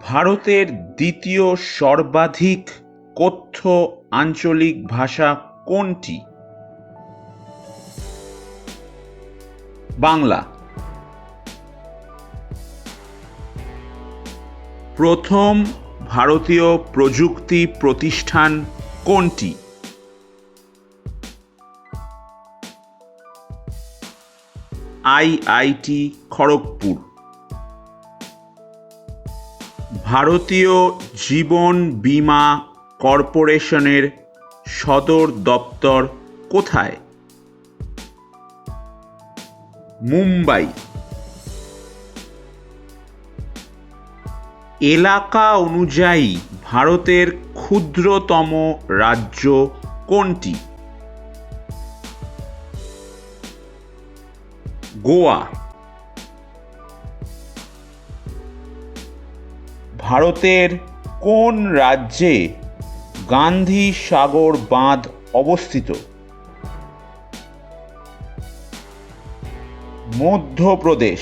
ভারতের দ্বিতীয় সর্বাধিক কথ্য আঞ্চলিক ভাষা কোনটি? বাংলা। প্রথম ভারতীয় প্রযুক্তি প্রতিষ্ঠান কোনটি? আইআইটি খড়গপুর। ভারতীয় জীবন বীমা কর্পোরেশনের সদর দপ্তর কোথায়? মুম্বাই। এলাকা অনুযায়ী ভারতের ক্ষুদ্রতম রাজ্য কোনটি? গোয়া। ভারতের কোন রাজ্যে গান্ধী সাগর বাঁধ অবস্থিত? মধ্যপ্রদেশ।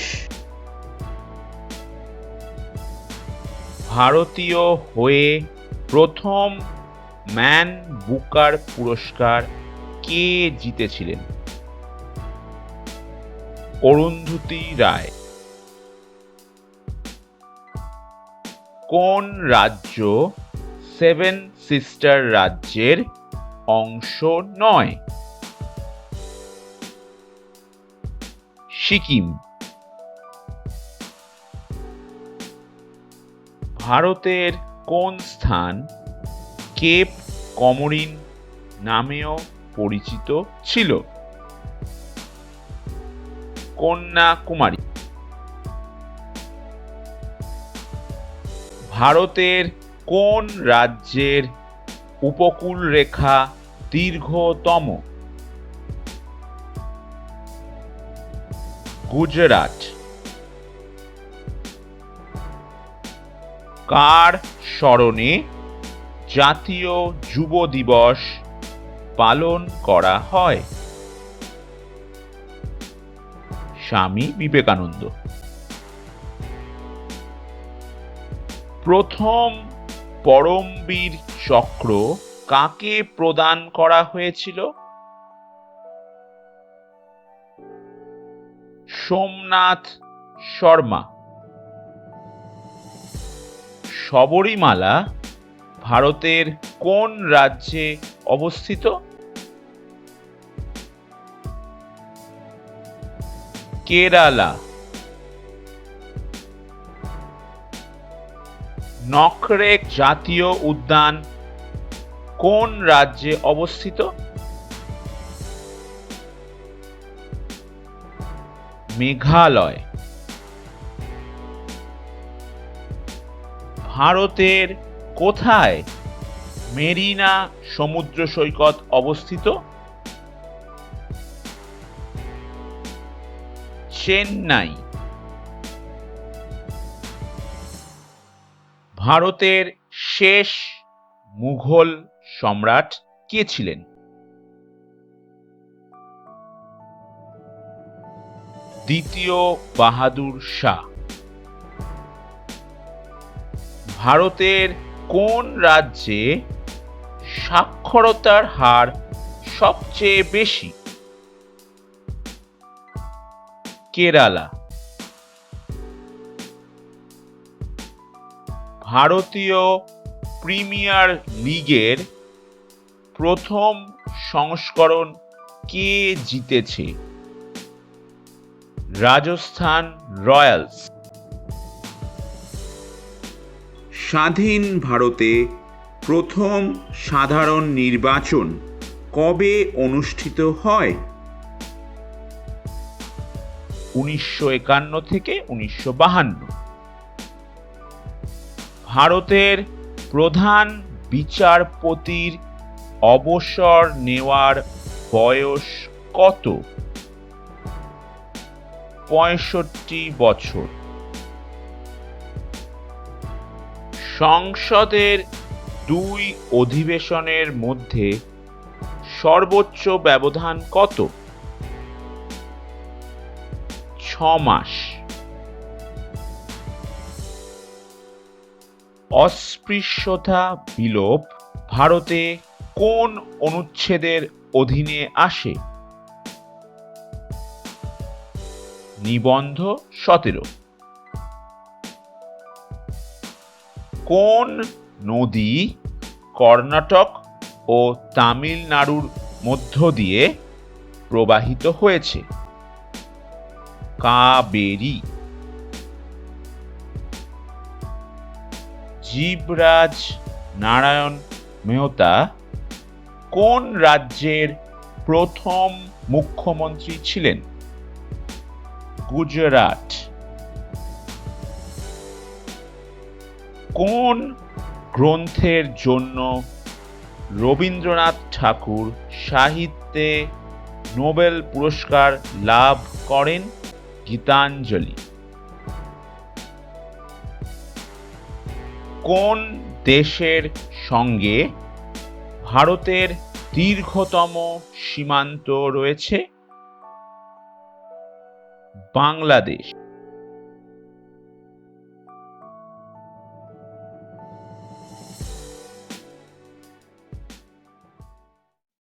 ভারতীয় হয়ে প্রথম ম্যান বুকার পুরস্কার কে জিতেছিলেন? অরুন্ধতী রায়। কোন রাজ্য সেভেন সিস্টার রাজ্যের অংশ নয়? সিকিম। ভারতের কোন স্থান কেপ কমরিন নামেও পরিচিত ছিল? কন্যাকুমারী। ভারতের কোন রাজ্যের উপকূল রেখা দীর্ঘতম? গুজরাট। কার স্মরণে জাতীয় যুব দিবস পালন করা হয়? স্বামী বিবেকানন্দ। প্রথম পরমবীর চক্র কাকে প্রদান করা হয়েছিল? সোমনাথ শর্মা। শবরীমালা ভারতের কোন রাজ্যে অবস্থিত? কেরালা। নখরেক জাতীয় উদ্যান কোন রাজ্যে অবস্থিত? মেঘালয়। ভারতের কোথায় মেরিনা সমুদ্র সৈকত অবস্থিত? চেন্নাই। ভারতের শেষ মুঘল সম্রাট কে ছিলেন? দ্বিতীয় বাহাদুর শাহ। ভারতের কোন রাজ্যে সাক্ষরতার হার সবচেয়ে বেশি? কেরালা। ভারতীয় প্রিমিয়ার লিগের প্রথম সংস্করণ কে জিতেছে? রাজস্থান রয়্যালস। স্বাধীন ভারতে প্রথম সাধারণ নির্বাচন কবে অনুষ্ঠিত হয়? উনিশশো একান্ন থেকে উনিশশো বাহান্ন। ভারতের প্রধান বিচারপতির অবসর নেওয়ার বয়স কত? পঁয়ষট্টি বছর। সংসদের দুই অধিবেশনের মধ্যে সর্বোচ্চ ব্যবধান কত? ছ মাস। অস্পৃশ্যতা বিলোপ ভারতে কোন অনুচ্ছেদের অধীনে আসে? নিবন্ধ সতেরো। কোন নদী কর্ণাটক ও তামিলনাড়ুর মধ্য দিয়ে প্রবাহিত হয়েছে? কাবেরী। জীবরাজ নারায়ণ মেহতা কোন রাজ্যের প্রথম মুখ্যমন্ত্রী ছিলেন? গুজরাট। কোন গ্রন্থের জন্য রবীন্দ্রনাথ ঠাকুর সাহিত্যে নোবেল পুরস্কার লাভ করেন? গীতাঞ্জলি। কোন দেশের সঙ্গে ভারতের দীর্ঘতম সীমান্ত রয়েছে? বাংলাদেশ।